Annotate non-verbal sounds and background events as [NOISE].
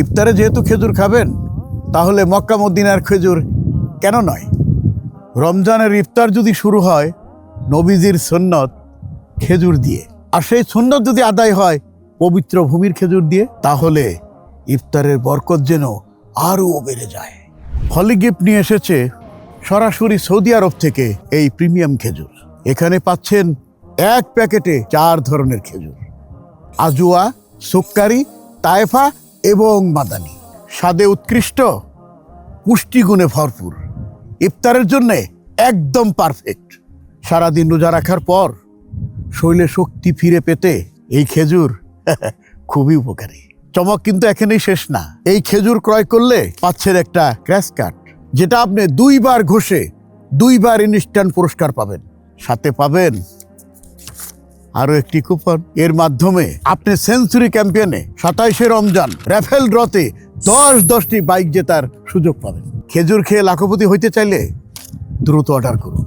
ইফতারে যেহেতু খেজুর খাবেন, তাহলে মক্কা মদিনার খেজুর কেন নয়? রমজানের ইফতার যদি শুরু হয়, নবীজির সুন্নত খেজুর দিয়ে। আর সেই সুন্নত যদি আদায় হয়, পবিত্র ভূমির খেজুর দিয়ে, তাহলে ইফতারের বরকত যেন আরও বেড়ে যায়। হলি গিফট নিয়ে এসেছে সরাসরি সৌদি আরব থেকে এই প্রিমিয়াম খেজুর। এখানে পাচ্ছেন এক প্যাকেটে চার ধরনের খেজুর। আজুয়া সুক্কারি তায়েফা এবং মাদানি। স্বাদে উৎকৃষ্ট, পুষ্টিগুণে ভরপুর। ইফতারের জন্যে একদম পারফেক্ট সারাদিন রোজা রাখার পর শরীরে শক্তি ফিরে পেতে এই খেজুর [LAUGHS] খুবই উপকারী। চমক কিন্তু এখানেই শেষ না। এই খেজুর ক্রয় করলে পাচ্ছেন একটা ক্র্যাশ কার্ড, যেটা আপনি দুইবার ঘষে দুইবার ইনস্ট্যান্ট পুরস্কার পাবেন। সাথে পাবেন আরও একটি কুপন। এর মাধ্যমে আপনি সেঞ্চুরি ক্যাম্পিয়নে সাতাইশে রমজান র্যাফেল ড্রতে দশ দশটি বাইক জেতার সুযোগ পাবেন। খেজুর খেয়ে লাখপতি হইতে চাইলে দ্রুত অর্ডার করুন।